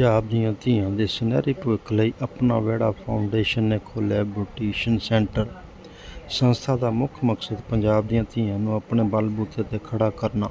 ਪੰਜਾਬ ਦੀਆਂ ਧੀਆਂ ਦੇ ਸੁਨਹਿਰੀ ਭਵਿੱਖ ਲਈ ਆਪਣਾ ਵਿਹੜਾ ਫਾਊਂਡੇਸ਼ਨ ਨੇ ਖੋਲ੍ਹਿਆ ਬਿਊਟੀਸ਼ਨ ਸੈਂਟਰ ਸੰਸਥਾ ਦਾ ਮੁੱਖ ਮਕਸਦ ਪੰਜਾਬ ਦੀਆਂ ਧੀਆਂ ਨੂੰ ਆਪਣੇ ਬਲਬੂਤੇ ਤੇ ਖੜਾ ਕਰਨਾ।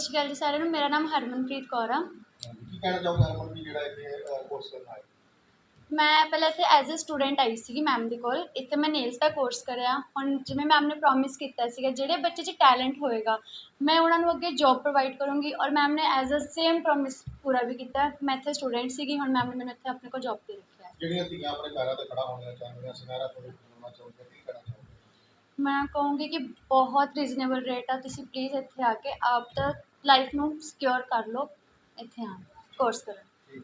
ਸਤਿ ਸ਼੍ਰੀ ਅਕਾਲ ਜੀ ਸਾਰਿਆਂ ਨੂੰ ਮੇਰਾ ਨਾਮ ਹਰਮਨਪ੍ਰੀਤ ਕੌਰ ਆ। ਕੀ ਕਹਿਣਾ ਚਾਹੋਗੇ ਹਰਮਨ ਵੀ ਜਿਹੜਾ ਇੱਥੇ ਕੋਰਸ ਕਰਨਾ ਹੈ ਮੈਂ ਪਹਿਲਾਂ ਇੱਥੇ ਐਜ਼ ਅ ਸਟੂਡੈਂਟ ਆਈ ਸੀਗੀ ਮੈਮ ਦੇ ਕੋਲ ਇੱਥੇ ਮੈਂ ਨੇਲਸ ਦਾ ਕੋਰਸ ਕਰਿਆ। ਹੁਣ ਜਿਵੇਂ ਮੈਮ ਨੇ ਪ੍ਰੋਮਿਸ ਕੀਤਾ ਸੀਗਾ ਜਿਹੜੇ ਬੱਚੇ 'ਚ ਟੈਲੈਂਟ ਹੋਏਗਾ ਮੈਂ ਉਹਨਾਂ ਨੂੰ ਅੱਗੇ ਜੌਬ ਪ੍ਰੋਵਾਈਡ ਕਰੂੰਗੀ ਔਰ ਮੈਮ ਨੇ ਐਜ਼ ਅ ਸੇਮ ਪ੍ਰੋਮਿਸ ਪੂਰਾ ਵੀ ਕੀਤਾ। ਮੈਂ ਇੱਥੇ ਸਟੂਡੈਂਟ ਸੀਗੀ ਹੁਣ ਮੈਮ ਨੇ ਮੈਨੂੰ ਇੱਥੇ ਆਪਣੇ ਕੋਲ ਜੌਬ ਤੇ ਰੱਖਿਆ। ਹੈ। ਜਿਹੜੀਆਂ ਧੀਆਂ ਆਪਣੇ ਪੈਰਾਂ ਤੇ ਖੜਾ ਹੋਣੀਆਂ ਚਾਹੁੰਦੀਆਂ ਸੁਨਹਿਰਾ ਭਵਿੱਖ ਬਣਾਉਣਾ ਚਾਹੁੰਦੀਆਂ ਕੀ ਕਹਿਣਾ ਚਾਹੋਗੇ? ਮੈਂ ਕਹੂੰਗੀ ਕਿ ਬਹੁਤ ਰੀਜ਼ਨੇਬਲ ਰੇਟ ਆ ਤੁਸੀਂ ਪਲੀਜ਼ ਇੱਥੇ ਆ ਕੇ ਆਪ ਦਾ ਲਾਈਫ ਨੂੰ ਸਿਕਿਉਰ ਕਰ ਲਓ। ਇੱਥੇ ਆ ਕੋਰਸ ਕਰੋ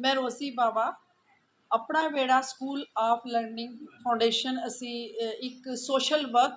ਮੈਂ Rosy Bawa. Apna Vehra School of Learning Foundation ਅਸੀਂ ਇੱਕ ਸੋਸ਼ਲ ਵਰਕ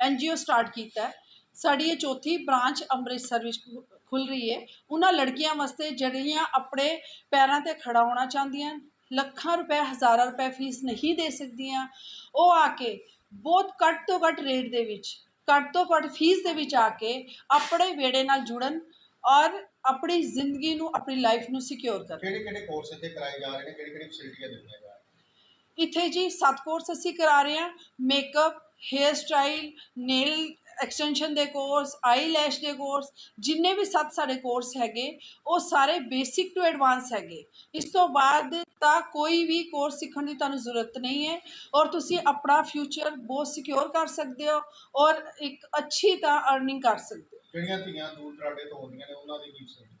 ਐਨਜੀਓ ਸਟਾਰਟ ਕੀਤਾ ਹੈ। ਸਾਡੀ ਇਹ ਚੌਥੀ ਬ੍ਰਾਂਚ ਅੰਮ੍ਰਿਤਸਰ ਵਿੱਚ ਖੁ- ਖੁੱਲ ਰਹੀ ਹੈ। ਉਹਨਾਂ ਲੜਕੀਆਂ ਵਾਸਤੇ ਜਿਹੜੀਆਂ ਆਪਣੇ ਪੈਰਾਂ ਤੇ ਖੜਾ ਹੋਣਾ ਚਾਹੁੰਦੀਆਂ ਲੱਖਾਂ ਰੁਪਏ, ਹਜ਼ਾਰਾਂ ਰੁਪਏ ਫੀਸ ਨਹੀਂ ਦੇ ਸਕਦੀਆਂ, ਉਹ ਆ ਕੇ ਬਹੁਤ ਘੱਟ ਤੋਂ ਘੱਟ ਰੇਟ ਦੇ ਵਿੱਚ ਘੱਟ ਤੋਂ ਘੱਟ ਫੀਸ ਦੇ ਵਿੱਚ ਆ ਕੇ ਆਪਣੇ ਵੇੜੇ ਨਾਲ ਜੁੜਨ ਔਰ ਆਪਣੀ ਜ਼ਿੰਦਗੀ ਨੂੰ ਆਪਣੀ ਲਾਈਫ ਨੂੰ ਸਿਕਿਉਰ ਕਰਨ। ਕਿਹੜੇ ਕਿਹੜੇ ਕੋਰਸ ਇੱਥੇ ਕਰਾਏ ਜਾ ਰਹੇ ਨੇ? ਕਿਹੜੀ ਕਿਹੜੀ ਫੈਸਿਲਿਟੀਆਂ ਦਿੱਤੀਆਂ ਜਾ ਰਹੀਆਂ? ਇੱਥੇ ਜੀ ਸੱਤ ਕੋਰਸ ਅਸੀਂ ਕਰਾ ਰਹੇ ਹਾਂ। Makeup hair style nail extension ਦੇ ਕੋਰਸ ਆਈਲੈਸ਼ ਦੇ ਕੋਰਸ ਜਿੰਨੇ ਵੀ ਸੱਤ ਸਾਡੇ ਕੋਰਸ ਹੈਗੇ ਉਹ ਸਾਰੇ ਬੇਸਿਕ ਟੂ ਐਡਵਾਂਸ ਹੈਗੇ। ਇਸ ਤੋਂ ਬਾਅਦ ਤਾਂ ਕੋਈ ਵੀ ਕੋਰਸ ਸਿੱਖਣ ਦੀ ਤੁਹਾਨੂੰ ਜ਼ਰੂਰਤ ਨਹੀਂ ਹੈ ਔਰ ਤੁਸੀਂ ਆਪਣਾ ਫਿਊਚਰ ਬਹੁਤ ਸਿਕਿਉਰ ਕਰ ਸਕਦੇ ਹੋ ਔਰ ਇੱਕ ਅੱਛੀ ਤਾਂ ਅਰਨਿੰਗ ਕਰ ਸਕਦੇ ਹੋ। ਜਿਹੜੀਆਂ ਧੀਆਂ ਦੂਰ ਦਰਾਡੇ ਤੋਂ ਆਉਂਦੀਆਂ ਨੇ ਉਹਨਾਂ ਦੀ ਕੀ ਫੈਸਿਲਿਟੀ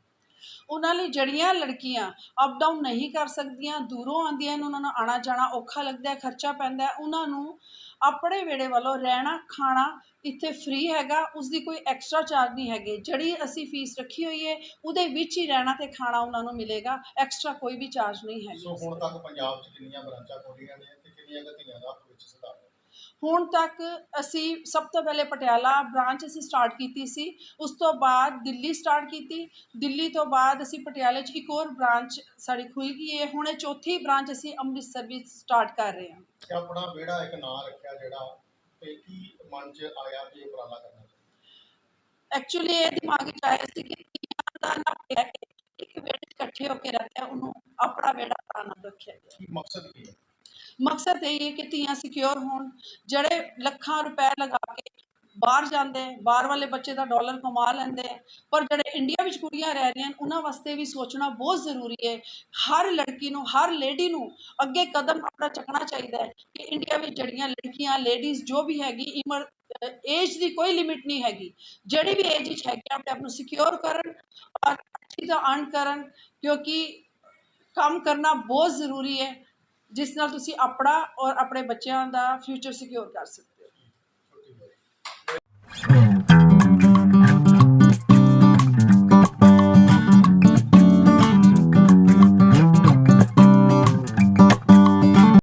ਉਹਨਾਂ ਲਈ ਜਿਹੜੀਆਂ ਲੜਕੀਆਂ ਅਪ ਡਾਊਨ ਨਹੀਂ ਕਰ ਸਕਦੀਆਂ ਦੂਰੋਂ ਆਉਂਦੀਆਂ ਨੇ ਉਹਨਾਂ ਨੂੰ ਆਣਾ ਜਾਣਾ ਔਖਾ ਲੱਗਦਾ ਹੈ ਖਰਚਾ ਪੈਂਦਾ ਹੈ ਉਹਨਾਂ ਨੂੰ ਆਪਣੇ ਵੇੜੇ ਵੱਲੋਂ ਰਹਿਣਾ, ਖਾਣਾ ਇੱਥੇ ਫ੍ਰੀ ਹੈਗਾ ਉਸ ਦੀ ਕੋਈ ਐਕਸਟਰਾ ਚਾਰਜ ਨਹੀਂ ਹੈਗੇ। ਜਿਹੜੀ ਅਸੀਂ ਫੀਸ ਰੱਖੀ ਹੋਈ ਹੈ, ਉਹਦੇ ਵਿੱਚ ਹੀ ਰਹਿਣਾ ਤੇ ਖਾਣਾ ਉਹਨਾਂ ਨੂੰ ਮਿਲੇਗਾ ਐਕਸਟਰਾ ਕੋਈ ਵੀ ਚਾਰਜ ਨਹੀਂ ਸੋ ਹੈਗਾ ਹੁਣ ਤੱਕ ਪੰਜਾਬ 'ਚ ਕਿੰਨੀਆਂ ਬ੍ਰਾਂਚਾਂ ਖੋਲੀਆਂ ਨੇ ਤੇ ਕਿੰਨੀਆਂ ਗਤੀਆਂ ਦਾ ਭਵਿੱਖ ਸੁਧਾਰ ਹੁਣ ਤੱਕ ਅਸੀਂ ਸਭ ਤੋਂ ਪਹਿਲੇ ਪਟਿਆਲਾ ਬ੍ਰਾਂਚ ਅਸੀਂ ਸਟਾਰਟ ਕੀਤੀ ਸੀ ਉਸ ਤੋਂ ਬਾਅਦ ਦਿੱਲੀ ਸਟਾਰਟ ਕੀਤੀ ਦਿੱਲੀ ਤੋਂ ਬਾਅਦ ਅਸੀਂ ਪਟਿਆਲੇ 'ਚ ਇੱਕ ਹੋਰ ਬ੍ਰਾਂਚ ਸਾਡੀ ਖੁੱਲ ਗਈ ਹੈ ਹੁਣ ਇਹ ਚੌਥੀ ਬ੍ਰਾਂਚ ਅਸੀਂ ਅੰਮ੍ਰਿਤਸਰ ਵਿੱਚ ਸਟਾਰਟ ਕਰ ਰਹੇ ਹਾਂ। ਕਿ ਆਪਣਾ ਵਿਹੜਾ ਇੱਕ ਨਾਂ ਰੱਖਿਆ ਜਿਹੜਾ ਤੇ ਕੀ ਮਨ 'ਚ ਆਇਆ ਵੀ ਇਹ ਉਪਰਾਲਾ ਕਰਨਾ ਐਕਚੁਅਲੀ ਇਹ ਦਿਮਾਗ ਵਿੱਚ ਆਇਆ ਸੀ ਕਿ ਤੀਆਂ ਦਾ ਨਾ ਹੈ ਇੱਕ ਵੇੜੇ 'ਚ ਇਕੱਠੇ ਹੋ ਕੇ ਰਹਿੰਦੇ ਆ, ਉਹਨੂੰ ਆਪਣਾ ਵੇੜਾ ਦਾ ਨਾਮ ਰੱਖਿਆ ਗਿਆ। ਕੀ ਮਕਸਦ ਕੀ ਹੈ? ਮਕਸਦ ਇਹ ਹੈ ਕਿ ਧੀਆਂ ਸਿਕਿਉਰ ਹੋਣ, ਜਿਹੜੇ ਲੱਖਾਂ ਰੁਪਏ ਲਗਾ ਕੇ ਬਾਹਰ ਜਾਂਦੇ, ਬਾਹਰ ਵਾਲੇ ਬੱਚੇ ਦਾ ਡਾਲਰ ਕਮਾ ਲੈਂਦੇ, ਪਰ ਜਿਹੜੇ ਇੰਡੀਆ ਵਿੱਚ ਕੁੜੀਆਂ ਰਹਿ ਰਹੀਆਂ ਹਨ ਉਹਨਾਂ ਵਾਸਤੇ ਵੀ ਸੋਚਣਾ ਬਹੁਤ ਜ਼ਰੂਰੀ ਹੈ। ਹਰ ਲੜਕੀ ਨੂੰ, ਹਰ ਲੇਡੀ ਨੂੰ ਅੱਗੇ ਕਦਮ ਆਪਣਾ ਚੱਕਣਾ ਚਾਹੀਦਾ ਹੈ ਕਿ ਇੰਡੀਆ ਵਿੱਚ ਜਿਹੜੀਆਂ ਲੜਕੀਆਂ ਲੇਡੀਜ਼ ਜੋ ਵੀ ਹੈਗੀ ਇਮਰ ਏਜ ਦੀ ਕੋਈ ਲਿਮਿਟ ਨਹੀਂ ਹੈਗੀ। ਜਿਹੜੀ ਵੀ ਏਜ ਵਿੱਚ ਹੈਗੀ, ਆਪਣੇ ਆਪ ਨੂੰ ਸਿਕਿਉਰ ਕਰਨ ਔਰ ਅੱਛੀ ਦਾ ਅਰਨ ਕਰਨ, ਕਿਉਂਕਿ ਕੰਮ ਕਰਨਾ ਬਹੁਤ ਜ਼ਰੂਰੀ ਹੈ। ਜਿਸ ਨਾਲ ਤੁਸੀਂ ਆਪਣਾ ਔਰ ਆਪਣੇ ਬੱਚਿਆਂ ਦਾ ਫਿਊਚਰ ਸਿਕਿਉਰ ਕਰ ਸਕਦੇ ਹੋ।